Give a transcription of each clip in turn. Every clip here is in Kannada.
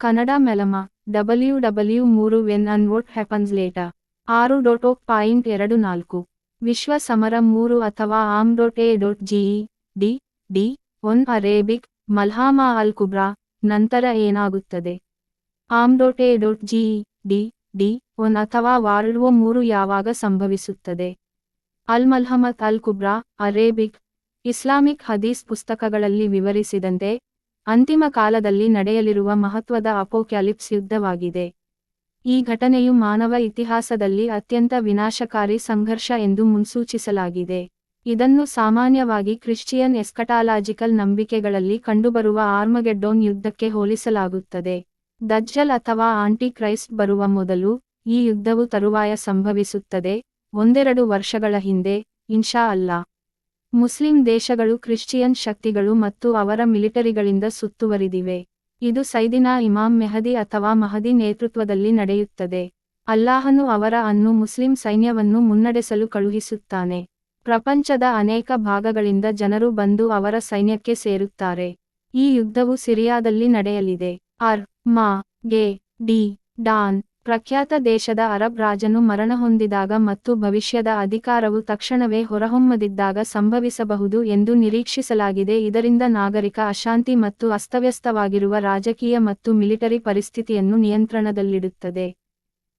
ಕನ್ನಡ ಮೆಲಮ, ಡಬ್ಲ್ಯೂ ಡಬ್ಲ್ಯೂ ಮೂರು ವೆನ್ ಅನ್ ವೋಟ್ ಹ್ಯಾಪನ್ಸ್ ಲೇಟ ಆರು ಡೊಟೋ ಪಾಯಿಂಟ್ ಎರಡು ನಾಲ್ಕು. ವಿಶ್ವ ಸಮರ ಮೂರು ಅಥವಾ arm dot A dot GE D D one Arabic, ಮಲ್ಹಾಮಾ ಅಲ್ ಕುಬ್ರಾ, ನಂತರ ಏನಾಗುತ್ತದೆ? Arm dot A dot GE D D one ಅಥವಾ ವಾರ್ಲ್ಡ್ ವೋ ಮೂರು ಯಾವಾಗ ಸಂಭವಿಸುತ್ತದೆ? ಅಲ್ ಮಲ್ಹಮತ್ ಅಲ್ ಕುಬ್ರಾ, ಅರೇಬಿಕ್, ಇಸ್ಲಾಮಿಕ್ ಹದೀಸ್ ಪುಸ್ತಕಗಳಲ್ಲಿ ವಿವರಿಸಿದಂತೆ ಅಂತಿಮ ಕಾಲದಲ್ಲಿ ನಡೆಯಲಿರುವ ಮಹತ್ವದ ಅಪೋಕ್ಯಾಲಿಪ್ಸ್ ಯುದ್ಧವಾಗಿದೆ. ಈ ಘಟನೆಯು ಮಾನವ ಇತಿಹಾಸದಲ್ಲಿ ಅತ್ಯಂತ ವಿನಾಶಕಾರಿ ಸಂಘರ್ಷ ಎಂದು ಮುನ್ಸೂಚಿಸಲಾಗಿದೆ. ಇದನ್ನು ಸಾಮಾನ್ಯವಾಗಿ ಕ್ರಿಶ್ಚಿಯನ್ ಎಸ್ಕಟಾಲಾಜಿಕಲ್ ನಂಬಿಕೆಗಳಲ್ಲಿ ಕಂಡುಬರುವ ಆರ್ಮಗೆಡ್ಡೋನ್ ಯುದ್ಧಕ್ಕೆ ಹೋಲಿಸಲಾಗುತ್ತದೆ. ದಜ್ಜಲ್ ಅಥವಾ ಆಂಟಿ ಕ್ರೈಸ್ಟ್ ಬರುವ ಮೊದಲು ಈ ಯುದ್ಧವು ತರುವಾಯ ಸಂಭವಿಸುತ್ತದೆ, ಒಂದೆರಡು ವರ್ಷಗಳ ಹಿಂದೆ, ಇನ್ಶಾ ಅಲ್ಲಾ. ಮುಸ್ಲಿಂ ದೇಶಗಳು ಕ್ರಿಶ್ಚಿಯನ್ ಶಕ್ತಿಗಳು ಮತ್ತು ಅವರ ಮಿಲಿಟರಿಗಳಿಂದ ಸುತ್ತುವರಿದಿವೆ. ಇದು ಸೈದಿನ ಇಮಾಮ್ ಮೆಹದಿ ಅಥವಾ ಮಹದಿ ನೇತೃತ್ವದಲ್ಲಿ ನಡೆಯುತ್ತದೆ. ಅಲ್ಲಾಹನು ಅವರ ಅನ್ನು ಮುಸ್ಲಿಂ ಸೈನ್ಯವನ್ನು ಮುನ್ನಡೆಸಲು ಕಳುಹಿಸುತ್ತಾನೆ. ಪ್ರಪಂಚದ ಅನೇಕ ಭಾಗಗಳಿಂದ ಜನರು ಬಂದು ಅವರ ಸೈನ್ಯಕ್ಕೆ ಸೇರುತ್ತಾರೆ. ಈ ಯುದ್ಧವು ಸಿರಿಯಾದಲ್ಲಿ ನಡೆಯಲಿದೆ. ಆರ್ ಮಾ, ಗೆ, ಡಿ, ಡಾನ್ ಪ್ರಖ್ಯಾತ ದೇಶದ ಅರಬ್ ರಾಜನು ಮರಣ ಹೊಂದಿದಾಗ ಮತ್ತು ಭವಿಷ್ಯದ ಅಧಿಕಾರವು ತಕ್ಷಣವೇ ಹೊರಹೊಮ್ಮದಿದ್ದಾಗ ಸಂಭವಿಸಬಹುದು ಎಂದು ನಿರೀಕ್ಷಿಸಲಾಗಿದೆ. ಇದರಿಂದ ನಾಗರಿಕ ಅಶಾಂತಿ ಮತ್ತು ಅಸ್ತವ್ಯಸ್ತವಾಗಿರುವ ರಾಜಕೀಯ ಮತ್ತು ಮಿಲಿಟರಿ ಪರಿಸ್ಥಿತಿಯನ್ನು ನಿಯಂತ್ರಣದಲ್ಲಿಡುತ್ತದೆ.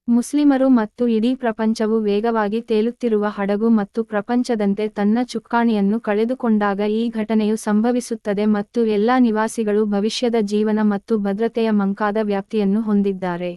ಮುಸ್ಲಿಮರು ಮತ್ತು ಇಡೀ ಪ್ರಪಂಚವು ವೇಗವಾಗಿ ತೇಲುತ್ತಿರುವ ಹಡಗು ಮತ್ತು ಪ್ರಪಂಚದಂತೆ ತನ್ನ ಚುಕ್ಕಾಣಿಯನ್ನು ಕಳೆದುಕೊಂಡಾಗ ಈ ಘಟನೆಯು ಸಂಭವಿಸುತ್ತದೆ ಮತ್ತು ಎಲ್ಲಾ ನಿವಾಸಿಗಳು ಭವಿಷ್ಯದ ಜೀವನ ಮತ್ತು ಭದ್ರತೆಯ ಮಂಕಾದ ವ್ಯಾಪ್ತಿಯನ್ನು ಹೊಂದಿದ್ದಾರೆ.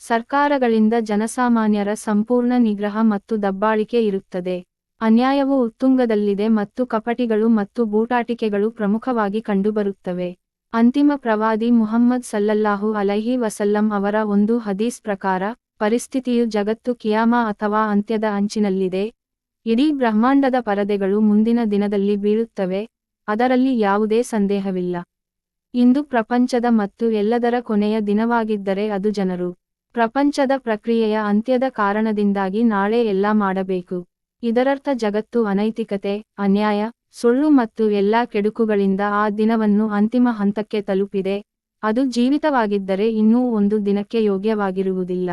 ಸರ್ಕಾರಗಳಿಂದ ಜನಸಾಮಾನ್ಯರ ಸಂಪೂರ್ಣ ನಿಗ್ರಹ ಮತ್ತು ದಬ್ಬಾಳಿಕೆ ಇರುತ್ತದೆ. ಅನ್ಯಾಯವು ಉತ್ತುಂಗದಲ್ಲಿದೆ ಮತ್ತು ಕಪಟಿಗಳು ಮತ್ತು ಬೂಟಾಟಿಕೆಗಳು ಪ್ರಮುಖವಾಗಿ ಕಂಡುಬರುತ್ತವೆ. ಅಂತಿಮ ಪ್ರವಾದಿ ಮುಹಮ್ಮದ್ ಸಲ್ಲಲ್ಲಾಹು ಅಲೈಹಿ ವಸಲ್ಲಂ ಅವರ ಒಂದು ಹದೀಸ್ ಪ್ರಕಾರ, ಪರಿಸ್ಥಿತಿಯು ಜಗತ್ತು ಕಿಯಾಮಾ ಅಥವಾ ಅಂತ್ಯದ ಅಂಚಿನಲ್ಲಿದೆ. ಇಡೀ ಬ್ರಹ್ಮಾಂಡದ ಪರದೆಗಳು ಮುಂದಿನ ದಿನದಲ್ಲಿ ಬೀಳುತ್ತವೆ. ಅದರಲ್ಲಿ ಯಾವುದೇ ಸಂದೇಹವಿಲ್ಲ. ಇಂದು ಪ್ರಪಂಚದ ಮತ್ತು ಎಲ್ಲದರ ಕೊನೆಯ ದಿನವಾಗಿದ್ದರೆ ಅದು ಜನರು. ಪ್ರಪಂಚದ ಪ್ರಕ್ರಿಯೆಯ ಅಂತ್ಯದ ಕಾರಣದಿಂದಾಗಿ ನಾಳೆ ಎಲ್ಲ ಮಾಡಬೇಕು. ಇದರರ್ಥ ಜಗತ್ತು ಅನೈತಿಕತೆ, ಅನ್ಯಾಯ, ಸುಳ್ಳು ಮತ್ತು ಎಲ್ಲಾ ಕೆಡುಕುಗಳಿಂದ ಆ ದಿನವನ್ನು ಅಂತಿಮ ಹಂತಕ್ಕೆ ತಲುಪಿದೆ. ಅದು ಜೀವಿತವಾಗಿದ್ದರೆ ಇನ್ನೂ ಒಂದು ದಿನಕ್ಕೆ ಯೋಗ್ಯವಾಗಿರುವುದಿಲ್ಲ.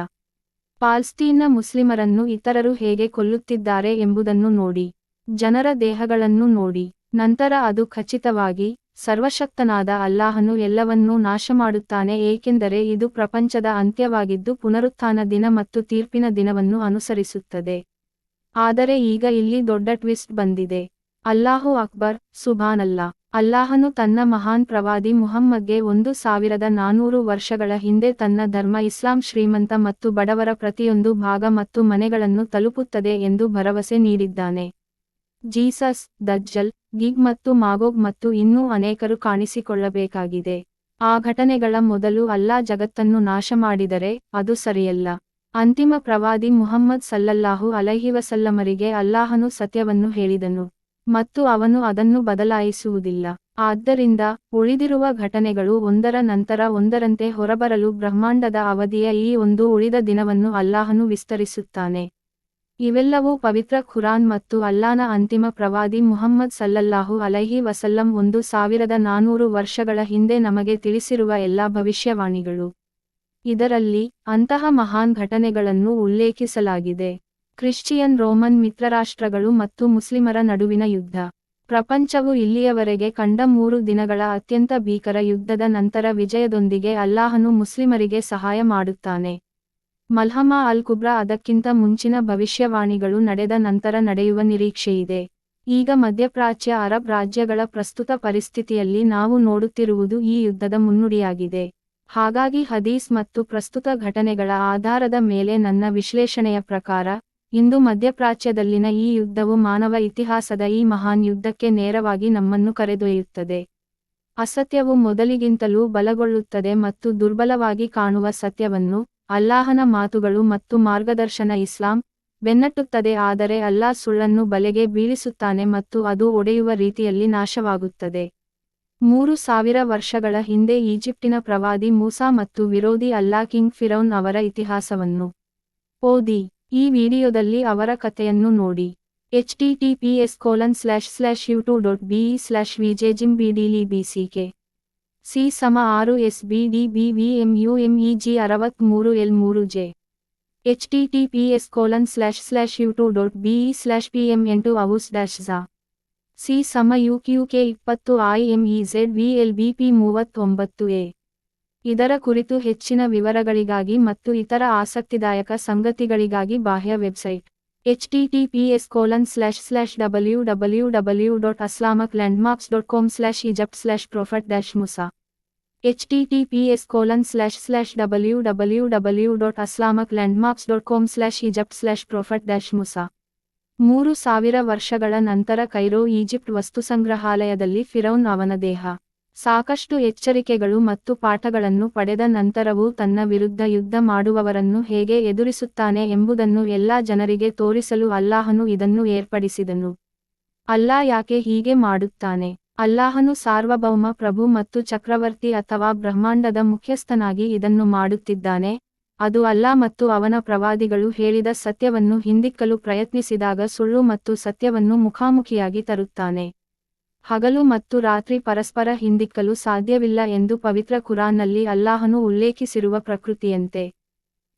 ಪಾಲ್ಸ್ತೀನ್ನ ಮುಸ್ಲಿಮರನ್ನು ಇತರರು ಹೇಗೆ ಕೊಲ್ಲುತ್ತಿದ್ದಾರೆ ಎಂಬುದನ್ನು ನೋಡಿ. ಜನರ ದೇಹಗಳನ್ನು ನೋಡಿ. ನಂತರ ಅದು ಖಚಿತವಾಗಿ ಸರ್ವಶಕ್ತನಾದ ಅಲ್ಲಾಹನು ಎಲ್ಲವನ್ನೂ ನಾಶಮಾಡುತ್ತಾನೆ, ಏಕೆಂದರೆ ಇದು ಪ್ರಪಂಚದ ಅಂತ್ಯವಾಗಿದ್ದು ಪುನರುತ್ಥಾನ ದಿನ ಮತ್ತು ತೀರ್ಪಿನ ದಿನವನ್ನು ಅನುಸರಿಸುತ್ತದೆ. ಆದರೆ ಈಗ ಇಲ್ಲಿ ದೊಡ್ಡ ಟ್ವಿಸ್ಟ್ ಬಂದಿದೆ. ಅಲ್ಲಾಹು ಅಕ್ಬರ್, ಸುಭಾನಲ್ಲಾ, ಅಲ್ಲಾಹನು ತನ್ನ ಮಹಾನ್ ಪ್ರವಾದಿ ಮುಹಮ್ಮದ್ಗೆ ಒಂದು ಸಾವಿರದ ನಾನೂರು ವರ್ಷಗಳ ಹಿಂದೆ ತನ್ನ ಧರ್ಮ ಇಸ್ಲಾಂ ಶ್ರೀಮಂತ ಮತ್ತು ಬಡವರ ಪ್ರತಿಯೊಂದು ಭಾಗ ಮತ್ತು ಮನೆಗಳನ್ನು ತಲುಪುತ್ತದೆ ಎಂದು ಭರವಸೆ ನೀಡಿದ್ದಾನೆ. ಜೀಸಸ್, ದಜ್ಜಲ್, ಗಿಗ್ ಮತ್ತು ಮಾಗೋಗ್ ಮತ್ತು ಇನ್ನೂ ಅನೇಕರು ಕಾಣಿಸಿಕೊಳ್ಳಬೇಕಾಗಿದೆ. ಆ ಘಟನೆಗಳ ಮೊದಲು ಅಲ್ಲಾ ಜಗತ್ತನ್ನು ನಾಶ ಮಾಡಿದರೆ ಅದು ಸರಿಯಲ್ಲ. ಅಂತಿಮ ಪ್ರವಾದಿ ಮುಹಮ್ಮದ್ ಸಲ್ಲಲ್ಲಾಹು ಅಲೈಹಿವಸಲ್ಲಮರಿಗೆ ಅಲ್ಲಾಹನು ಸತ್ಯವನ್ನು ಹೇಳಿದನು ಮತ್ತು ಅವನು ಅದನ್ನು ಬದಲಾಯಿಸುವುದಿಲ್ಲ. ಆದ್ದರಿಂದ ಉಳಿದಿರುವ ಘಟನೆಗಳು ಒಂದರ ನಂತರ ಒಂದರಂತೆ ಹೊರಬರಲು ಬ್ರಹ್ಮಾಂಡದ ಅವಧಿಯ ಈ ಒಂದು ಉಳಿದ ದಿನವನ್ನು ಅಲ್ಲಾಹನು ವಿಸ್ತರಿಸುತ್ತಾನೆ. ಇವೆಲ್ಲವೂ ಪವಿತ್ರ ಖುರಾನ್ ಮತ್ತು ಅಲ್ಲಾನ ಅಂತಿಮ ಪ್ರವಾದಿ ಮುಹಮ್ಮದ್ ಸಲ್ಲಲ್ಲಾಹು ಅಲೈಹಿ ವಸಲ್ಲಂ ಒಂದು ಸಾವಿರದ ನಾನೂರು ವರ್ಷಗಳ ಹಿಂದೆ ನಮಗೆ ತಿಳಿಸಿರುವ ಎಲ್ಲಾ ಭವಿಷ್ಯವಾಣಿಗಳು. ಇದರಲ್ಲಿ ಅಂತಹ ಮಹಾನ್ ಘಟನೆಗಳನ್ನು ಉಲ್ಲೇಖಿಸಲಾಗಿದೆ. ಕ್ರಿಶ್ಚಿಯನ್, ರೋಮನ್ ಮಿತ್ರರಾಷ್ಟ್ರಗಳು ಮತ್ತು ಮುಸ್ಲಿಮರ ನಡುವಿನ ಯುದ್ಧ. ಪ್ರಪಂಚವು ಇಲ್ಲಿಯವರೆಗೆ ಕಂಡ ಮೂರು ದಿನಗಳ ಅತ್ಯಂತ ಭೀಕರ ಯುದ್ಧದ ನಂತರ ವಿಜಯದೊಂದಿಗೆ ಅಲ್ಲಾಹನು ಮುಸ್ಲಿಮರಿಗೆ ಸಹಾಯ ಮಾಡುತ್ತಾನೆ. ಮಲ್ಹಮಾ ಅಲ್ ಕುಬ್ರಾ ಅದಕ್ಕಿಂತ ಮುಂಚಿನ ಭವಿಷ್ಯವಾಣಿಗಳು ನಡೆದ ನಂತರ ನಡೆಯುವ ನಿರೀಕ್ಷೆಯಿದೆ. ಈಗ ಮಧ್ಯಪ್ರಾಚ್ಯ ಅರಬ್ ರಾಜ್ಯಗಳ ಪ್ರಸ್ತುತ ಪರಿಸ್ಥಿತಿಯಲ್ಲಿ ನಾವು ನೋಡುತ್ತಿರುವುದು ಈ ಯುದ್ಧದ ಮುನ್ನುಡಿಯಾಗಿದೆ. ಹಾಗಾಗಿ ಹದೀಸ್ ಮತ್ತು ಪ್ರಸ್ತುತ ಘಟನೆಗಳ ಆಧಾರದ ಮೇಲೆ ನನ್ನ ವಿಶ್ಲೇಷಣೆಯ ಪ್ರಕಾರ, ಇಂದು ಮಧ್ಯಪ್ರಾಚ್ಯದಲ್ಲಿನ ಈ ಯುದ್ಧವು ಮಾನವ ಇತಿಹಾಸದ ಈ ಮಹಾನ್ ಯುದ್ಧಕ್ಕೆ ನೇರವಾಗಿ ನಮ್ಮನ್ನು ಕರೆದೊಯ್ಯುತ್ತದೆ. ಅಸತ್ಯವು ಮೊದಲಿಗಿಂತಲೂ ಬಲಗೊಳ್ಳುತ್ತದೆ ಮತ್ತು ದುರ್ಬಲವಾಗಿ ಕಾಣುವ ಸತ್ಯವನ್ನು ಅಲ್ಲಾಹನ ಮಾತುಗಳು ಮತ್ತು ಮಾರ್ಗದರ್ಶನ ಇಸ್ಲಾಂ ಬೆನ್ನಟ್ಟುತ್ತದೆ, ಆದರೆ ಅಲ್ಲಾ ಸುಳ್ಳನ್ನು ಬಲೆಗೆ ಬೀಳಿಸುತ್ತಾನೆ ಮತ್ತು ಅದು ಒಡೆಯುವ ರೀತಿಯಲ್ಲಿ ನಾಶವಾಗುತ್ತದೆ. ಮೂರು ಸಾವಿರ ವರ್ಷಗಳ ಹಿಂದೆ ಈಜಿಪ್ಟಿನ ಪ್ರವಾದಿ ಮೂಸಾ ಮತ್ತು ವಿರೋಧಿ ಅಲ್ಲಾ ಕಿಂಗ್ ಫಿರೌನ್ ಅವರ ಇತಿಹಾಸವನ್ನು ಓದಿ. ಈ ವಿಡಿಯೋದಲ್ಲಿ ಅವರ ಕಥೆಯನ್ನು ನೋಡಿ. H T T P S colon slash slash you two dot BE slash ವಿಜೆಜಿಮ್ ಬಿಡಿಲಿ ಬಿಸಿಕೆ ಸಿ ಸಮ ಆರು S B D B V M U M E G ಅರವತ್ಮೂರು ಎಲ್ ಮೂರು J. H T T P S colon slash slash you two dot B E slash P M ಎಂಟು ಅವು ಡ್ಯಾಶ್ ಝಾ. ಸಿ ಸಮ ಯು ಕ್ಯೂ ಕೆ ಇಪ್ಪತ್ತು I M E Z V L B P ಮೂವತ್ತೊಂಬತ್ತು ಎ. ಇದರ ಕುರಿತು ಹೆಚ್ಚಿನ ವಿವರಗಳಿಗಾಗಿ ಮತ್ತು ಇತರ ಆಸಕ್ತಿದಾಯಕ ಸಂಗತಿಗಳಿಗಾಗಿ ಬಾಹ್ಯ website. H T T P S colon slash slash W W W dot Islamic landmarks dot com slash Egypt slash prophet dash Musa H T T P S colon slash slash W W W dot Islamic landmarks dot com slash Egypt slash prophet dash Musa ಮೂರು ಸಾವಿರ ವರ್ಷಗಳ ನಂತರ ಕೈರೋ ಈಜಿಪ್ಟ್ ವಸ್ತುಸಂಗ್ರಹಾಲಯದಲ್ಲಿ ಫಿರೌನ್ ಅವನ ದೇಹ. ಸಾಕಷ್ಟು ಎಚ್ಚರಿಕೆಗಳು ಮತ್ತು ಪಾಠಗಳನ್ನು ಪಡೆದ ನಂತರವೂ ತನ್ನ ವಿರುದ್ಧ ಯುದ್ಧ ಮಾಡುವವರನ್ನು ಹೇಗೆ ಎದುರಿಸುತ್ತಾನೆ ಎಂಬುದನ್ನು ಎಲ್ಲಾ ಜನರಿಗೆ ತೋರಿಸಲು ಅಲ್ಲಾಹನು ಇದನ್ನು ಏರ್ಪಡಿಸಿದನು. ಅಲ್ಲಾ ಯಾಕೆ ಹೀಗೆ ಮಾಡುತ್ತಾನೆ? ಅಲ್ಲಾಹನು ಸಾರ್ವಭೌಮ ಪ್ರಭು ಮತ್ತು ಚಕ್ರವರ್ತಿ ಅಥವಾ ಬ್ರಹ್ಮಾಂಡದ ಮುಖ್ಯಸ್ಥನಾಗಿ ಇದನ್ನು ಮಾಡುತ್ತಿದ್ದಾನೆ. ಅದು ಅಲ್ಲಾ ಮತ್ತು ಅವನ ಪ್ರವಾದಿಗಳು ಹೇಳಿದ ಸತ್ಯವನ್ನು ಹಿಂದಿಕ್ಕಲು ಪ್ರಯತ್ನಿಸಿದಾಗ ಸುಳ್ಳು ಮತ್ತು ಸತ್ಯವನ್ನು ಮುಖಾಮುಖಿಯಾಗಿ ತರುತ್ತಾನೆ. ಹಗಲು ಮತ್ತು ರಾತ್ರಿ ಪರಸ್ಪರ ಹಿಂದಿಕ್ಕಲು ಸಾಧ್ಯವಿಲ್ಲ ಎಂದು ಪವಿತ್ರ ಕುರಾನ್ನಲ್ಲಿ ಅಲ್ಲಾಹನು ಉಲ್ಲೇಖಿಸಿರುವ ಪ್ರಕೃತಿಯಂತೆ.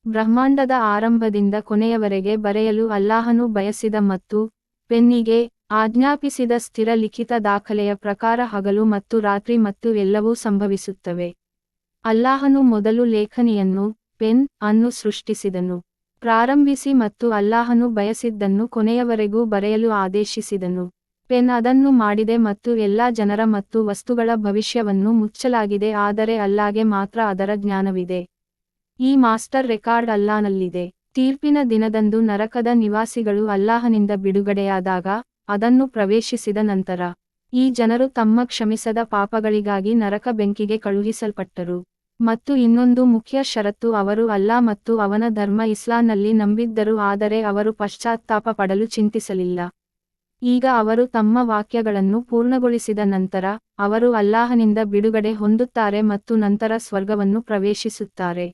ಬ್ರಹ್ಮಾಂಡದ ಆರಂಭದಿಂದ ಕೊನೆಯವರೆಗೆ ಬರೆಯಲು ಅಲ್ಲಾಹನು ಬಯಸಿದ ಮತ್ತು ಪೆನ್ನಿಗೆ ಆಜ್ಞಾಪಿಸಿದ ಸ್ಥಿರ ಲಿಖಿತ ದಾಖಲೆಯ ಪ್ರಕಾರ ಹಗಲು ಮತ್ತು ರಾತ್ರಿ ಮತ್ತು ಎಲ್ಲವೂ ಸಂಭವಿಸುತ್ತವೆ. ಅಲ್ಲಾಹನು ಮೊದಲು ಲೇಖನಿಯನ್ನು, ಪೆನ್ ಅನ್ನು ಸೃಷ್ಟಿಸಿದನು, ಪ್ರಾರಂಭಿಸಿ ಮತ್ತು ಅಲ್ಲಾಹನು ಬಯಸಿದ್ದನ್ನು ಕೊನೆಯವರೆಗೂ ಬರೆಯಲು ಆದೇಶಿಸಿದನು. ಪೆನ್ ಅದನ್ನು ಮಾಡಿದೆ ಮತ್ತು ಎಲ್ಲಾ ಜನರ ಮತ್ತು ವಸ್ತುಗಳ ಭವಿಷ್ಯವನ್ನು ಮುಚ್ಚಲಾಗಿದೆ, ಆದರೆ ಅಲ್ಲಾಗೆ ಮಾತ್ರ ಅದರ ಜ್ಞಾನವಿದೆ. ಈ ಮಾಸ್ಟರ್ ರೆಕಾರ್ಡ್ ಅಲ್ಲಾನಲ್ಲಿದೆ. ತೀರ್ಪಿನ ದಿನದಂದು ನರಕದ ನಿವಾಸಿಗಳು ಅಲ್ಲಾಹನಿಂದ ಬಿಡುಗಡೆಯಾದಾಗ ಅದನ್ನು ಪ್ರವೇಶಿಸಿದ ನಂತರ, ಈ ಜನರು ತಮ್ಮ ಕ್ಷಮಿಸದ ಪಾಪಗಳಿಗಾಗಿ ನರಕ ಬೆಂಕಿಗೆ ಕಳುಹಿಸಲ್ಪಟ್ಟರು. ಮತ್ತು ಇನ್ನೊಂದು ಮುಖ್ಯ ಷರತ್ತು, ಅವರು ಅಲ್ಲಾ ಮತ್ತು ಅವನ ಧರ್ಮ ಇಸ್ಲಾಂನಲ್ಲಿ ನಂಬಿದ್ದರು, ಆದರೆ ಅವರು ಪಶ್ಚಾತ್ತಾಪ ಪಡಲು ಚಿಂತಿಸಲಿಲ್ಲ. ಈಗ ಅವರು ತಮ್ಮ ವಾಕ್ಯಗಳನ್ನು ಪೂರ್ಣಗೊಳಿಸಿದ ನಂತರ, ಅವರು ಅಲ್ಲಾಹನಿಂದ ಬಿಡುಗಡೆ ಹೊಂದುತ್ತಾರೆ ಮತ್ತು ನಂತರ ಸ್ವರ್ಗವನ್ನು ಪ್ರವೇಶಿಸುತ್ತಾರೆ.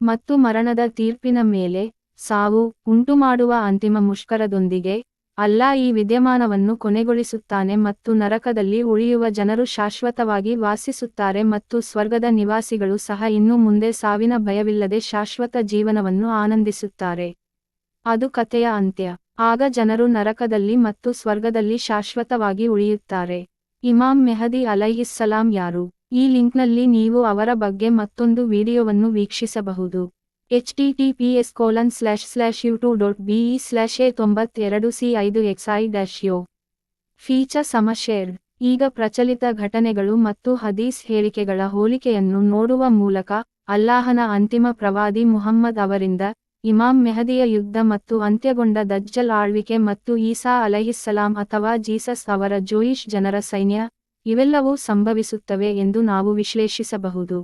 ಮತ್ತು ಮರಣದ ತೀರ್ಪಿನ ಮೇಲೆ ಸಾವು ಉಂಟುಮಾಡುವ ಅಂತಿಮ ಮುಷ್ಕರದೊಂದಿಗೆ ಅಲ್ಲಾ ಈ ವಿದ್ಯಮಾನವನ್ನು ಕೊನೆಗೊಳಿಸುತ್ತಾನೆ ಮತ್ತು ನರಕದಲ್ಲಿ ಉಳಿಯುವ ಜನರು ಶಾಶ್ವತವಾಗಿ ವಾಸಿಸುತ್ತಾರೆ ಮತ್ತು ಸ್ವರ್ಗದ ನಿವಾಸಿಗಳು ಸಹ ಇನ್ನು ಮುಂದೆ ಸಾವಿನ ಭಯವಿಲ್ಲದೆ ಶಾಶ್ವತ ಜೀವನವನ್ನು ಆನಂದಿಸುತ್ತಾರೆ. ಅದು ಕಥೆಯ ಅಂತ್ಯ. ಆಗ ಜನರು ನರಕದಲ್ಲಿ ಮತ್ತು ಸ್ವರ್ಗದಲ್ಲಿ ಶಾಶ್ವತವಾಗಿ ಉಳಿಯುತ್ತಾರೆ. ಇಮಾಮ್ ಮೆಹದಿ ಅಲೈಹಿಸ್ಸಲಾಂ ಯಾರು? ಈ ಲಿಂಕ್ನಲ್ಲಿ ನೀವು ಅವರ ಬಗ್ಗೆ ಮತ್ತೊಂದು ವಿಡಿಯೋವನ್ನು ವೀಕ್ಷಿಸಬಹುದು. H T T P S colon slash slash you two dot BE slash A ತೊಂಬತ್ತೆರಡು ಸಿ ಐದು ಎಕ್ಸ್ ಐ ಡ್ಯಾಶ್ ಯೋ. ಫೀಚರ್ ಸಮಶೇರ್. ಈಗ ಪ್ರಚಲಿತ ಘಟನೆಗಳು ಮತ್ತು ಹದೀಸ್ ಹೇಳಿಕೆಗಳ ಹೋಲಿಕೆಯನ್ನು ನೋಡುವ ಮೂಲಕ ಅಲ್ಲಾಹನ ಅಂತಿಮ ಪ್ರವಾದಿ ಮುಹಮ್ಮದ್ ಅವರಿಂದ ಇಮಾಮ್ ಮೆಹದಿಯ ಯುದ್ಧ ಮತ್ತು ಅಂತ್ಯಗೊಂಡ ದಜ್ಜಲ್ ಆಳ್ವಿಕೆ ಮತ್ತು ಈಸಾ ಅಲಹಿಸ್ಸಲಾಂ ಅಥವಾ ಜೀಸಸ್ ಅವರ ಜೋಯಿಷ್ ಜನರ ಸೈನ್ಯ, ಇವೆಲ್ಲವೂ ಸಂಭವಿಸುತ್ತವೆ ಎಂದು ನಾವು ವಿಶ್ಲೇಷಿಸಬಹುದು.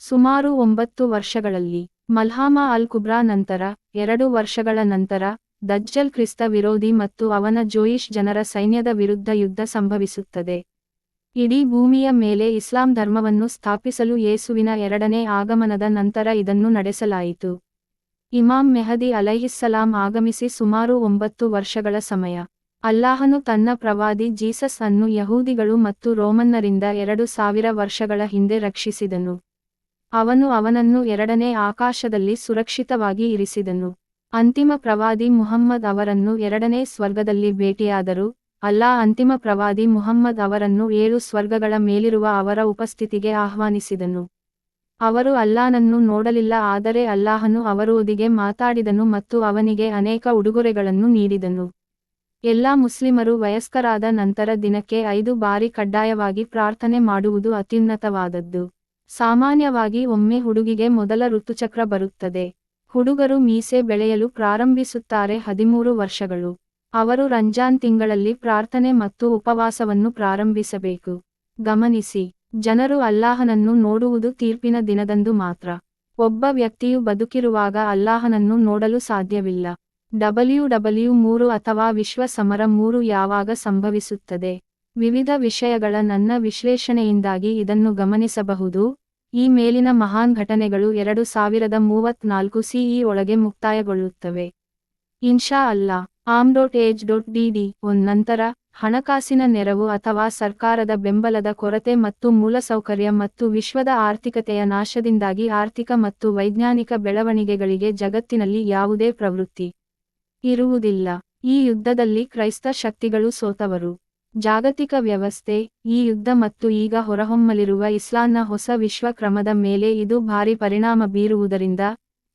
ಸುಮಾರು ಒಂಬತ್ತು ವರ್ಷಗಳಲ್ಲಿ, ಮಲ್ಹಾಮಾ ಅಲ್ ಕುಬ್ರಾ ನಂತರ, ಎರಡು ವರ್ಷಗಳ ನಂತರ, ದಜ್ಜಲ್ ಕ್ರಿಸ್ತ ವಿರೋಧಿ ಮತ್ತು ಅವನ ಜೋಯಿಷ್ ಜನರ ಸೈನ್ಯದ ವಿರುದ್ಧ ಯುದ್ಧ ಸಂಭವಿಸುತ್ತದೆ. ಇಡೀ ಭೂಮಿಯ ಮೇಲೆ ಇಸ್ಲಾಂ ಧರ್ಮವನ್ನು ಸ್ಥಾಪಿಸಲು ಯೇಸುವಿನ ಎರಡನೇ ಆಗಮನದ ನಂತರ ಇದನ್ನು ನಡೆಸಲಾಯಿತು. ಇಮಾಮ್ ಮೆಹದಿ ಅಲೈಹಿಸ್ಸಲಾಂ ಆಗಮಿಸಿ ಸುಮಾರು ಒಂಬತ್ತು ವರ್ಷಗಳ ಸಮಯ. ಅಲ್ಲಾಹನು ತನ್ನ ಪ್ರವಾದಿ ಜೀಸಸ್ ಅನ್ನು ಯಹೂದಿಗಳು ಮತ್ತು ರೋಮನ್ನರಿಂದ ಎರಡು ಸಾವಿರ ವರ್ಷಗಳ ಹಿಂದೆ ರಕ್ಷಿಸಿದನು. ಅವನು ಅವನನ್ನು ಎರಡನೇ ಆಕಾಶದಲ್ಲಿ ಸುರಕ್ಷಿತವಾಗಿ ಇರಿಸಿದನು. ಅಂತಿಮ ಪ್ರವಾದಿ ಮುಹಮ್ಮದ್ ಅವರನ್ನು ಎರಡನೇ ಸ್ವರ್ಗದಲ್ಲಿ ಭೇಟಿಯಾದರು. ಅಲ್ಲಾ ಅಂತಿಮ ಪ್ರವಾದಿ ಮುಹಮ್ಮದ್ ಅವರನ್ನು ಏಳು ಸ್ವರ್ಗಗಳ ಮೇಲಿರುವ ಅವರ ಉಪಸ್ಥಿತಿಗೆ ಆಹ್ವಾನಿಸಿದನು. ಅವರು ಅಲ್ಲಾನನ್ನು ನೋಡಲಿಲ್ಲ, ಆದರೆ ಅಲ್ಲಾಹನು ಅವರೊಂದಿಗೆ ಮಾತಾಡಿದನು ಮತ್ತು ಅವನಿಗೆ ಅನೇಕ ಉಡುಗೊರೆಗಳನ್ನು ನೀಡಿದನು. ಎಲ್ಲಾ ಮುಸ್ಲಿಮರು ವಯಸ್ಕರಾದ ನಂತರ ದಿನಕ್ಕೆ ಐದು ಬಾರಿ ಕಡ್ಡಾಯವಾಗಿ ಪ್ರಾರ್ಥನೆ ಮಾಡುವುದು ಅತ್ಯುನ್ನತವಾದದ್ದು. ಸಾಮಾನ್ಯವಾಗಿ ಒಮ್ಮೆ ಹುಡುಗಿಗೆ ಮೊದಲ ಋತುಚಕ್ರ ಬರುತ್ತದೆ. ಹುಡುಗರು ಮೀಸೆ ಬೆಳೆಯಲು ಪ್ರಾರಂಭಿಸುತ್ತಾರೆ ಹದಿಮೂರು ವರ್ಷಗಳು. ಅವರು ರಂಜಾನ್ ತಿಂಗಳಲ್ಲಿ ಪ್ರಾರ್ಥನೆ ಮತ್ತು ಉಪವಾಸವನ್ನು ಪ್ರಾರಂಭಿಸಬೇಕು. ಗಮನಿಸಿ. ಜನರು ಅಲ್ಲಾಹನನ್ನು ನೋಡುವುದು ತೀರ್ಪಿನ ದಿನದಂದು ಮಾತ್ರ. ಒಬ್ಬ ವ್ಯಕ್ತಿಯು ಬದುಕಿರುವಾಗ ಅಲ್ಲಾಹನನ್ನು ನೋಡಲು ಸಾಧ್ಯವಿಲ್ಲ. ಡಬ್ಲ್ಯೂ ಡಬ್ಲ್ಯೂ ಮೂರು ಅಥವಾ ವಿಶ್ವ ಸಮರ ಮೂರು ಯಾವಾಗ ಸಂಭವಿಸುತ್ತದೆ? ವಿವಿಧ ವಿಷಯಗಳ ನನ್ನ ವಿಶ್ಲೇಷಣೆಯಿಂದಾಗಿ ಇದನ್ನು ಗಮನಿಸಬಹುದು. ಈ ಮೇಲಿನ ಮಹಾನ್ ಘಟನೆಗಳು ಎರಡು ಸಾವಿರದ ಮೂವತ್ನಾಲ್ಕು ಸಿಇ ಒಳಗೆ ಮುಕ್ತಾಯಗೊಳ್ಳುತ್ತವೆ. ಇನ್ಶಾ ಅಲ್ಲಾ. Arm dot age dot D one ನಂತರ ಹಣಕಾಸಿನ ನೆರವು ಅಥವಾ ಸರ್ಕಾರದ ಬೆಂಬಲದ ಕೊರತೆ ಮತ್ತು ಮೂಲಸೌಕರ್ಯ ಮತ್ತು ವಿಶ್ವದ ಆರ್ಥಿಕತೆಯ ನಾಶದಿಂದಾಗಿ ಆರ್ಥಿಕ ಮತ್ತು ವೈಜ್ಞಾನಿಕ ಬೆಳವಣಿಗೆಗಳಿಗೆ ಜಗತ್ತಿನಲ್ಲಿ ಯಾವುದೇ ಪ್ರವೃತ್ತಿ ಇರುವುದಿಲ್ಲ. ಈ ಯುದ್ಧದಲ್ಲಿ ಕ್ರೈಸ್ತ ಶಕ್ತಿಗಳು ಸೋತವರು. ಜಾಗತಿಕ ವ್ಯವಸ್ಥೆ, ಈ ಯುದ್ಧ ಮತ್ತು ಈಗ ಹೊರಹೊಮ್ಮಲಿರುವ ಇಸ್ಲಾಂನ ಹೊಸ ವಿಶ್ವ ಕ್ರಮದ ಮೇಲೆ ಇದು ಭಾರಿ ಪರಿಣಾಮ ಬೀರುವುದರಿಂದ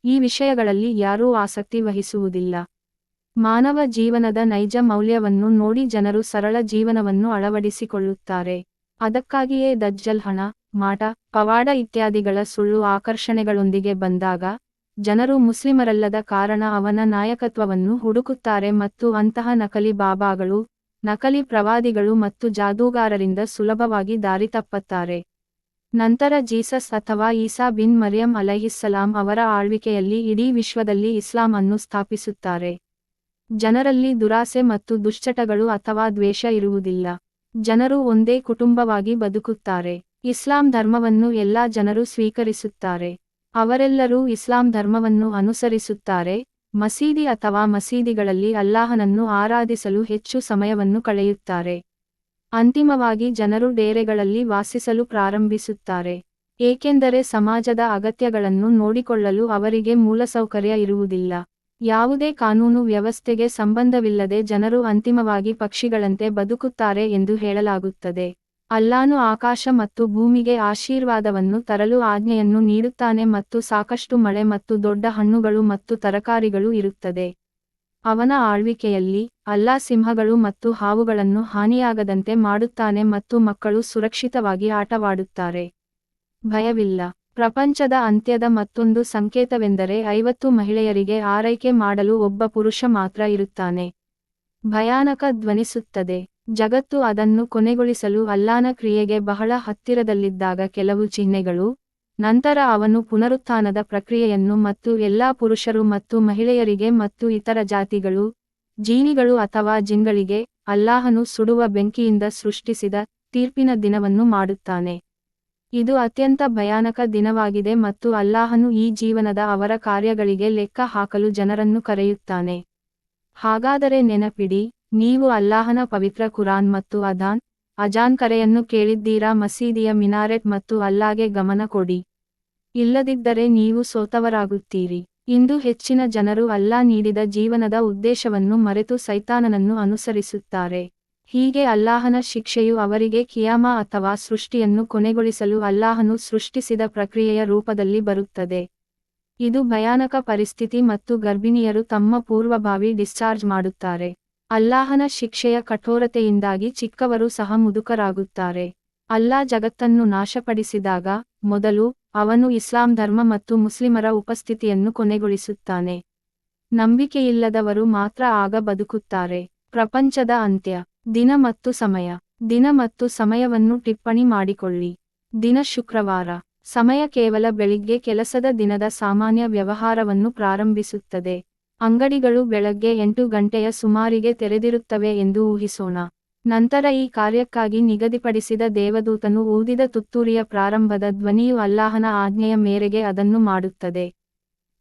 ಈ ವಿಷಯಗಳಲ್ಲಿ ಯಾರೂ ಆಸಕ್ತಿ ವಹಿಸುವುದಿಲ್ಲ. ಮಾನವ ಜೀವನದ ನೈಜ ಮೌಲ್ಯವನ್ನು ನೋಡಿ ಜನರು ಸರಳ ಜೀವನವನ್ನು ಅಳವಡಿಸಿಕೊಳ್ಳುತ್ತಾರೆ. ಅದಕ್ಕಾಗಿಯೇ ದಜ್ಜಲ್ ಹಣ, ಮಾಟ, ಪವಾಡ ಇತ್ಯಾದಿಗಳ ಸುಳ್ಳು ಆಕರ್ಷಣೆಗಳೊಂದಿಗೆ ಬಂದಾಗ, ಜನರು ಮುಸ್ಲಿಮರಲ್ಲದ ಕಾರಣ ಅವನ ನಾಯಕತ್ವವನ್ನು ಹುಡುಕುತ್ತಾರೆ ಮತ್ತು ಅಂತಹ ನಕಲಿ ಬಾಬಾಗಳು, ನಕಲಿ ಪ್ರವಾದಿಗಳು ಮತ್ತು ಜಾದೂಗಾರರಿಂದ ಸುಲಭವಾಗಿ ದಾರಿ ತಪ್ಪುತ್ತಾರೆ. ನಂತರ ಜೀಸಸ್ ಅಥವಾ ಈಸಾ ಬಿನ್ ಮರಿಯಂ ಅಲಹಿಸ್ಸಲಾಂ ಅವರ ಆಳ್ವಿಕೆಯಲ್ಲಿ ಇಡೀ ವಿಶ್ವದಲ್ಲಿ ಇಸ್ಲಾಂ ಅನ್ನು ಸ್ಥಾಪಿಸುತ್ತಾರೆ. ಜನರಲ್ಲಿ ದುರಾಸೆ ಮತ್ತು ದುಶ್ಚಟಗಳು ಅಥವಾ ದ್ವೇಷ ಇರುವುದಿಲ್ಲ. ಜನರು ಒಂದೇ ಕುಟುಂಬವಾಗಿ ಬದುಕುತ್ತಾರೆ. ಇಸ್ಲಾಂ ಧರ್ಮವನ್ನು ಎಲ್ಲಾ ಜನರು ಸ್ವೀಕರಿಸುತ್ತಾರೆ. ಅವರೆಲ್ಲರೂ ಇಸ್ಲಾಂ ಧರ್ಮವನ್ನು ಅನುಸರಿಸುತ್ತಾರೆ. ಮಸೀದಿ ಅಥವಾ ಮಸೀದಿಗಳಲ್ಲಿ ಅಲ್ಲಾಹನನ್ನು ಆರಾಧಿಸಲು ಹೆಚ್ಚು ಸಮಯವನ್ನು ಕಳೆಯುತ್ತಾರೆ. ಅಂತಿಮವಾಗಿ ಜನರು ಡೇರೆಗಳಲ್ಲಿ ವಾಸಿಸಲು ಪ್ರಾರಂಭಿಸುತ್ತಾರೆ. ಏಕೆಂದರೆ ಸಮಾಜದ ಅಗತ್ಯಗಳನ್ನು ನೋಡಿಕೊಳ್ಳಲು ಅವರಿಗೆ ಮೂಲಸೌಕರ್ಯ ಇರುವುದಿಲ್ಲ. ಯಾವುದೇ ಕಾನೂನು ವ್ಯವಸ್ಥೆಗೆ ಸಂಬಂಧವಿಲ್ಲದೆ ಜನರು ಅಂತಿಮವಾಗಿ ಪಕ್ಷಿಗಳಂತೆ ಬದುಕುತ್ತಾರೆ ಎಂದು ಹೇಳಲಾಗುತ್ತದೆ. ಅಲ್ಲಾನು ಆಕಾಶ ಮತ್ತು ಭೂಮಿಗೆ ಆಶೀರ್ವಾದವನ್ನು ತರಲು ಆಜ್ಞೆಯನ್ನು ನೀಡುತ್ತಾನೆ ಮತ್ತು ಸಾಕಷ್ಟು ಮಳೆ ಮತ್ತು ದೊಡ್ಡ ಹಣ್ಣುಗಳು ಮತ್ತು ತರಕಾರಿಗಳು ಇರುತ್ತದೆ. ಅವನ ಆಳ್ವಿಕೆಯಲ್ಲಿ ಅಲ್ಲಾ ಸಿಂಹಗಳು ಮತ್ತು ಹಾವುಗಳನ್ನು ಹಾನಿಯಾಗದಂತೆ ಮಾಡುತ್ತಾನೆ ಮತ್ತು ಮಕ್ಕಳು ಸುರಕ್ಷಿತವಾಗಿ ಆಟವಾಡುತ್ತಾರೆ. ಭಯವಿಲ್ಲ. ಪ್ರಪಂಚದ ಅಂತ್ಯದ ಮತ್ತೊಂದು ಸಂಕೇತವೆಂದರೆ ಐವತ್ತು ಮಹಿಳೆಯರಿಗೆ ಆರೈಕೆ ಮಾಡಲು ಒಬ್ಬ ಪುರುಷ ಮಾತ್ರ ಇರುತ್ತಾನೆ. ಭಯಾನಕ ಧ್ವನಿಸುತ್ತದೆ. ಜಗತ್ತು ಅದನ್ನು ಕೊನೆಗೊಳಿಸಲು ಅಲ್ಲಾನ ಕ್ರಿಯೆಗೆ ಬಹಳ ಹತ್ತಿರದಲ್ಲಿದ್ದಾಗ ಕೆಲವು ಚಿಹ್ನೆಗಳು, ನಂತರ ಅವನು ಪುನರುತ್ಥಾನದ ಪ್ರಕ್ರಿಯೆಯನ್ನು ಮತ್ತು ಎಲ್ಲಾ ಪುರುಷರು ಮತ್ತು ಮಹಿಳೆಯರಿಗೆ ಮತ್ತು ಇತರ ಜಾತಿಗಳು ಜೀನಿಗಳು ಅಥವಾ ಜಿನ್ಗಳಿಗೆ, ಅಲ್ಲಾಹನು ಸುಡುವ ಬೆಂಕಿಯಿಂದ ಸೃಷ್ಟಿಸಿದ ತೀರ್ಪಿನ ದಿನವನ್ನು ಮಾಡುತ್ತಾನೆ. ಇದು ಅತ್ಯಂತ ಭಯಾನಕ ದಿನವಾಗಿದೆ ಮತ್ತು ಅಲ್ಲಾಹನು ಈ ಜೀವನದ ಅವರ ಕಾರ್ಯಗಳಿಗೆ ಲೆಕ್ಕ ಹಾಕಲು ಜನರನ್ನು ಕರೆಯುತ್ತಾನೆ. ಹಾಗಾದರೆ ನೆನಪಿಡಿ, ನೀವು ಅಲ್ಲಾಹನ ಪವಿತ್ರ ಕುರಾನ್ ಮತ್ತು ಅದಾನ್ ಅಜಾನ್ ಕರೆಯನ್ನು ಕೇಳಿದ್ದೀರಾ? ಮಸೀದಿಯ ಮಿನಾರೆಟ್ ಮತ್ತು ಅಲ್ಲಾಗೆ ಗಮನ ಕೊಡಿ. ಇಲ್ಲದಿದ್ದರೆ ನೀವು ಸೋತವರಾಗುತ್ತೀರಿ. ಇಂದು ಹೆಚ್ಚಿನ ಜನರು ಅಲ್ಲಾ ನೀಡಿದ ಜೀವನದ ಉದ್ದೇಶವನ್ನು ಮರೆತು ಸೈತಾನನನ್ನು ಅನುಸರಿಸುತ್ತಾರೆ. ಹೀಗೆ ಅಲ್ಲಾಹನ ಶಿಕ್ಷೆಯು ಅವರಿಗೆ ಕಿಯಾಮ ಅಥವಾ ಸೃಷ್ಟಿಯನ್ನು ಕೊನೆಗೊಳಿಸಲು ಅಲ್ಲಾಹನು ಸೃಷ್ಟಿಸಿದ ಪ್ರಕ್ರಿಯೆಯ ರೂಪದಲ್ಲಿ ಬರುತ್ತದೆ. ಇದು ಭಯಾನಕ ಪರಿಸ್ಥಿತಿ ಮತ್ತು ಗರ್ಭಿಣಿಯರು ತಮ್ಮ ಪೂರ್ವಭಾವಿ ಡಿಸ್ಚಾರ್ಜ್ ಮಾಡುತ್ತಾರೆ. ಅಲ್ಲಾಹನ ಶಿಕ್ಷೆಯ ಕಠೋರತೆಯಿಂದಾಗಿ ಚಿಕ್ಕವರು ಸಹ ಮುದುಕರಾಗುತ್ತಾರೆ. ಅಲ್ಲಾ ಜಗತ್ತನ್ನು ನಾಶಪಡಿಸಿದಾಗ ಮೊದಲು ಅವನು ಇಸ್ಲಾಂ ಧರ್ಮ ಮತ್ತು ಮುಸ್ಲಿಮರ ಉಪಸ್ಥಿತಿಯನ್ನು ಕೊನೆಗೊಳಿಸುತ್ತಾನೆ. ನಂಬಿಕೆಯಿಲ್ಲದವರು ಮಾತ್ರ ಆಗ ಬದುಕುತ್ತಾರೆ. ಪ್ರಪಂಚದ ಅಂತ್ಯ. ದಿನ ಮತ್ತು ಸಮಯ. ದಿನ ಮತ್ತು ಸಮಯವನ್ನು ಟಿಪ್ಪಣಿ ಮಾಡಿಕೊಳ್ಳಿ. ದಿನ ಶುಕ್ರವಾರ. ಸಮಯ ಕೇವಲ ಬೆಳಿಗ್ಗೆ ಕೆಲಸದ ದಿನದ ಸಾಮಾನ್ಯ ವ್ಯವಹಾರವನ್ನು ಪ್ರಾರಂಭಿಸುತ್ತದೆ. ಅಂಗಡಿಗಳು ಬೆಳಗ್ಗೆ ಎಂಟು ಗಂಟೆಯ ಸುಮಾರಿಗೆ ತೆರೆದಿರುತ್ತವೆ ಎಂದು ಊಹಿಸೋಣ. ನಂತರ ಈ ಕಾರ್ಯಕ್ಕಾಗಿ ನಿಗದಿಪಡಿಸಿದ ದೇವದೂತನು ಊದಿದ ತುತ್ತೂರಿಯ ಪ್ರಾರಂಭದ ಧ್ವನಿಯು ಅಲ್ಲಾಹನ ಆಜ್ಞೆಯ ಮೇರೆಗೆ ಅದನ್ನು ಮಾಡುತ್ತದೆ.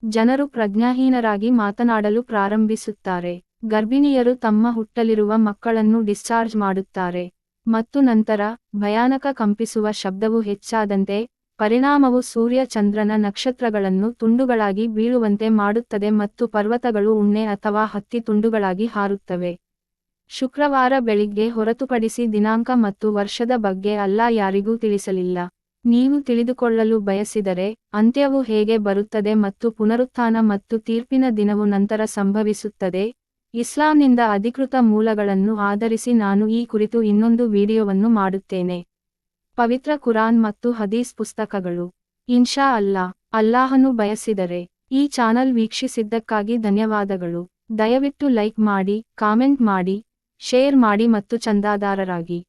ಜನರು ಪ್ರಜ್ಞಾಹೀನರಾಗಿ ಮಾತನಾಡಲು ಪ್ರಾರಂಭಿಸುತ್ತಾರೆ. ಗರ್ಭಿಣಿಯರು ತಮ್ಮ ಹುಟ್ಟಲಿರುವ ಮಕ್ಕಳನ್ನು ಡಿಸ್ಚಾರ್ಜ್ ಮಾಡುತ್ತಾರೆ. ಮತ್ತು ನಂತರ, ಭಯಾನಕ ಕಂಪಿಸುವ ಶಬ್ದವು ಹೆಚ್ಚಾದಂತೆ, ಪರಿಣಾಮವು ಸೂರ್ಯ ಚಂದ್ರನ ನಕ್ಷತ್ರಗಳನ್ನು ತುಂಡುಗಳಾಗಿ ಬೀಳುವಂತೆ ಮಾಡುತ್ತದೆ ಮತ್ತು ಪರ್ವತಗಳು ಉಣ್ಣೆ ಅಥವಾ ಹತ್ತಿ ತುಂಡುಗಳಾಗಿ ಹಾರುತ್ತವೆ. ಶುಕ್ರವಾರ ಬೆಳಿಗ್ಗೆ ಹೊರತುಪಡಿಸಿ ದಿನಾಂಕ ಮತ್ತು ವರ್ಷದ ಬಗ್ಗೆ ಅಲ್ಲ ಯಾರಿಗೂ ತಿಳಿಸಲಿಲ್ಲ. ನೀವು ತಿಳಿದುಕೊಳ್ಳಲು ಬಯಸಿದರೆ, ಅಂತ್ಯವು ಹೇಗೆ ಬರುತ್ತದೆ ಮತ್ತು ಪುನರುತ್ಥಾನ ಮತ್ತು ತೀರ್ಪಿನ ದಿನವು ನಂತರ ಸಂಭವಿಸುತ್ತದೆ? ಇಸ್ಲಾಂನಿಂದ ಅಧಿಕೃತ ಮೂಲಗಳನ್ನು ಆಧರಿಸಿ ನಾನು ಈ ಕುರಿತು ಇನ್ನೊಂದು ವಿಡಿಯೋವನ್ನು ಮಾಡುತ್ತೇನೆ. ಪವಿತ್ರ ಕುರಾನ್ ಮತ್ತು ಹದೀಸ್ ಪುಸ್ತಕಗಳು. ಇನ್ಶಾ ಅಲ್ಲಾ, ಅಲ್ಲಾಹನು ಬಯಸಿದರೆ ಈ ಚಾನಲ್ ವೀಕ್ಷಿಸಿದ್ದಕ್ಕಾಗಿ ಧನ್ಯವಾದಗಳು. ದಯವಿಟ್ಟು ಲೈಕ್ ಮಾಡಿ, ಕಾಮೆಂಟ್ ಮಾಡಿ, ಶೇರ್ ಮಾಡಿ ಮತ್ತು ಚಂದಾದಾರರಾಗಿ.